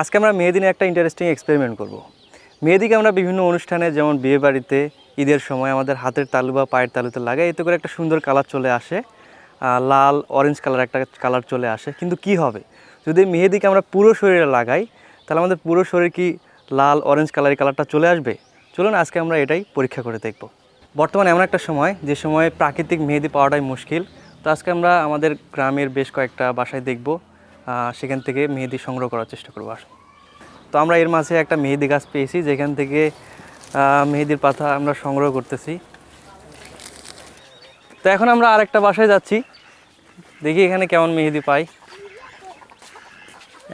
আজকে আমরা মেহেদি নিয়ে একটা ইন্টারেস্টিং এক্সপেরিমেন্ট করব। মেহেদিকে আমরা বিভিন্ন অনুষ্ঠানে, যেমন বিয়ে বাড়িতে, ঈদের সময় আমাদের হাতের তালু বা পায়ের তালুতে লাগাই, এতে করে একটা সুন্দর কালার চলে আসে। লাল অরেঞ্জ কালার একটা কালার চলে আসে। কিন্তু কি হবে? যদি মেহেদিকে আমরা পুরো শরীরে লাগাই, তাহলে আমাদের পুরো শরীর কি লাল অরেঞ্জ কালারের কালারটা চলে আসবে? চলুন আজকে আমরা এটাই পরীক্ষা করে দেখব। বর্তমানে এমন একটা সময়, যে সময় প্রাকৃতিক মেহেদি পাওয়াটাই মুশকিল। তো আজকে আমরা আমাদের গ্রামের বেশ কয়েকটা বাসায় দেখব। সেখান থেকে মেহেদি সংগ্রহ করার চেষ্টা করব আসুন। তো আমরা এর মাঝে একটা মেহেদি গাছ পেয়েছি, যেখান থেকে মেহেদির পাতা আমরা সংগ্রহ করতেছি। তো এখন আমরা আরেকটা বাসায় যাচ্ছি। দেখি এখানে কেমন মেহেদি পাই।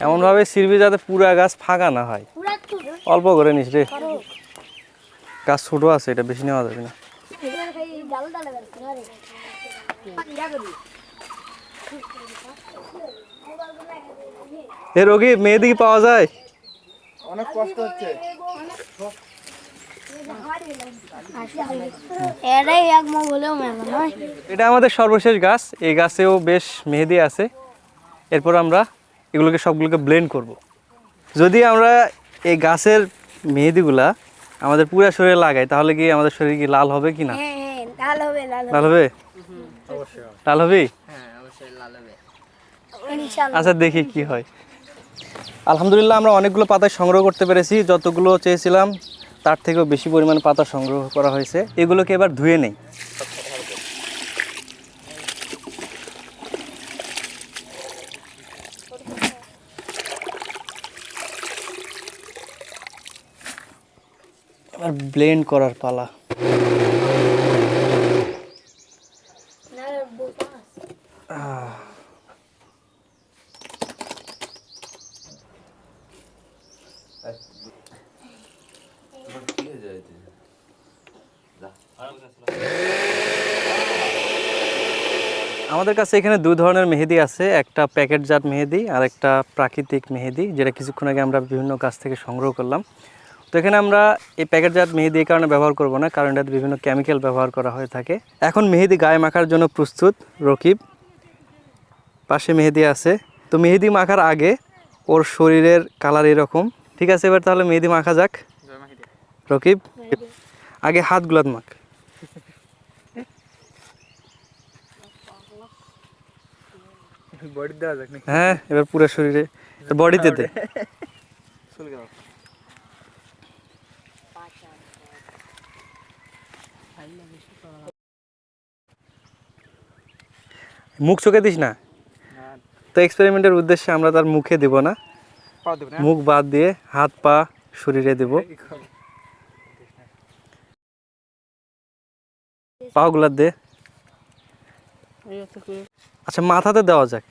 এমনভাবে সিরবি যাতে পুরা গাছ ফাঁকা না হয়। অল্প করে নিস রে। গাছ ছোটো আছে, এটা বেশি নেওয়া যাবে না। এ রোগী মেহেদি কি পাওয়া যায়? অনেক কষ্ট হচ্ছে। এটা আমাদের সর্বশেষ গাছ। এই গাছেও বেশ মেহেদি আছে। এরপর আমরা এগুলোকে সবগুলোকে ব্লেন্ড করব। যদি আমরা এই গাছের মেহেদিগুলা আমাদের পুরা শরীরে লাগাই তাহলে কি আমাদের শরীর কি লাল হবে কি না? হ্যাঁ হ্যাঁ লাল হবে লাল হবে। লাল হবে? আচ্ছা দেখি কি হয়। আলহামদুলিল্লাহ, আমরা অনেকগুলো পাতা সংগ্রহ করতে পেরেছি। যতগুলো চেয়েছিলাম, তার থেকেও বেশি পরিমাণ পাতা সংগ্রহ করা হয়েছে। এগুলোকে এবার ধুয়ে নেই। এবার ব্লেন্ড করার পালা। আমাদের কাছে এখানে দু ধরনের মেহেদি আছে, একটা প্যাকেটজাত মেহেদি আর একটা প্রাকৃতিক মেহেদি, যেটা কিছুক্ষণ আগে আমরা বিভিন্ন গাছ থেকে সংগ্রহ করলাম। তো এখানে আমরা এই প্যাকেটজাত মেহেদি এই কারণে ব্যবহার করব না, কারণ এটাতে বিভিন্ন কেমিক্যাল ব্যবহার করা হয়ে থাকে। এখন মেহেদি গায়ে মাখার জন্য প্রস্তুত, রকিব। পাশে মেহেদি আছে। তো মেহেদি মাখার আগে ওর শরীরের কালার এরকম। ঠিক আছে এবার তাহলে মেহেদি মাখা যাক। রকিব আগে হাত গুলাত মাখ। হ্যাঁ এবার পুরো শরীরে বডিতে দে। মুখ চোখে দিস না? তো এক্সপেরিমেন্টের উদ্দেশ্যে আমরা তার মুখে দেবে না। মুখ বাদ দিয়ে হাত পা শরীরে দেব। পাগুলা দে। আচ্ছা মাথাতে দেওয়া যাক।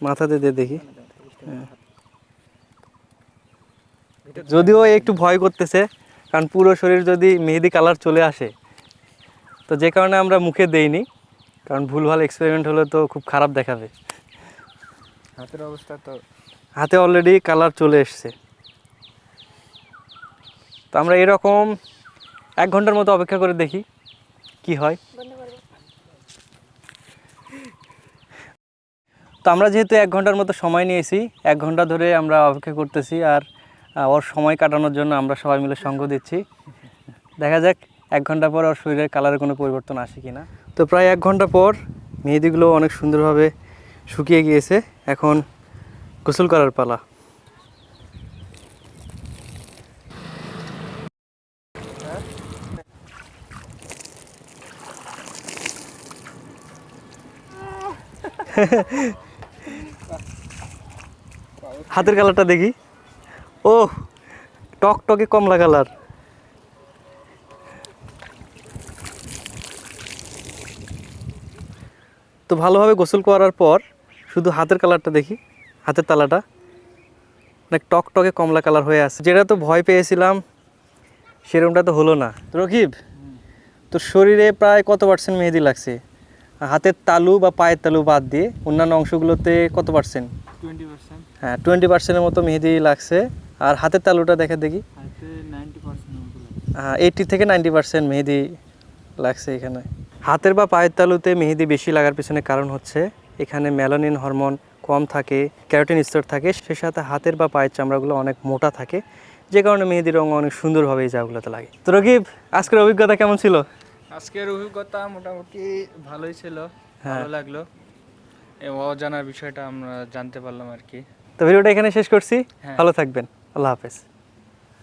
মাথাতে দে দেখি। যদিও একটু ভয় করতেছে কারণ পুরো শরীর যদি মেহেদি কালার চলে আসে তো যে কারণে আমরা মুখে দেইনি কারণ ভুলভাল এক্সপেরিমেন্ট হলে তো খুব খারাপ দেখাবে। হাতের অবস্থা তো হাতে অলরেডি কালার চলে এসছে। তো আমরা এরকম এক ঘণ্টার মতো অপেক্ষা করে দেখি কি হয়। তো আমরা যেহেতু এক ঘণ্টার মতো সময় নিয়েছি, এক ঘণ্টা ধরে আমরা অপেক্ষা করতেছি আর ওর সময় কাটানোর জন্য আমরা সবাই মিলে সঙ্গ দিচ্ছি। দেখা যাক এক ঘণ্টা পর ওর শরীরের কালারে কোনো পরিবর্তন আসে কি না তো প্রায় এক ঘণ্টা পর মেহেদিগুলো অনেক সুন্দরভাবে শুকিয়ে গিয়েছে। এখন গোসল করার পালা। হাতের কালারটা দেখি। ও টক টকে কমলা কালার। তো ভালোভাবে গোসল করার পর শুধু হাতের কালারটা দেখি হাতের তালাটা। অনেক টক টকে কমলা কালার হয়ে আছে। যেটা তো ভয় পেয়েছিলাম সেরকমটা তো হলো না। রকিব তোর শরীরে প্রায় কত পার্সেন্ট মেহেদি লাগছে? হাতের তালু বা পায়ের তালু বাদ দিয়ে অন্যান্য অংশগুলোতে কত পার্সেন্ট হ্যাঁ টোয়েন্টি পার্সেন্টের মতো মেহেদি লাগছে। আর হাতের তালুটা দেখে দেখি। লাগে এইটি থেকে নাইনটি পার্সেন্ট মেহেদি লাগছে এখানে। হাতের বা পায়ের তালুতে মেহেদি বেশি লাগার পিছনে কারণ হচ্ছে এখানে মেলানিন হরমোন কম থাকে ক্যারোটিন স্তর থাকে সে সাথে হাতের বা পায়ের চামড়াগুলো অনেক মোটা থাকে যে কারণে মেহেদির রং অনেক সুন্দরভাবে এই জায়গাগুলোতে লাগে। তো রকিব আজকের অভিজ্ঞতা কেমন ছিল? আজকের অভিজ্ঞতা মোটামুটি ভালোই ছিল হ্যাঁ। ভালো লাগল। অজানার বিষয়টা আমরা জানতে পারলাম আর কি। তো ভিডিওটা এখানে শেষ করছি। হ্যাঁ। ভালো থাকবেন। আল্লাহ হাফেজ।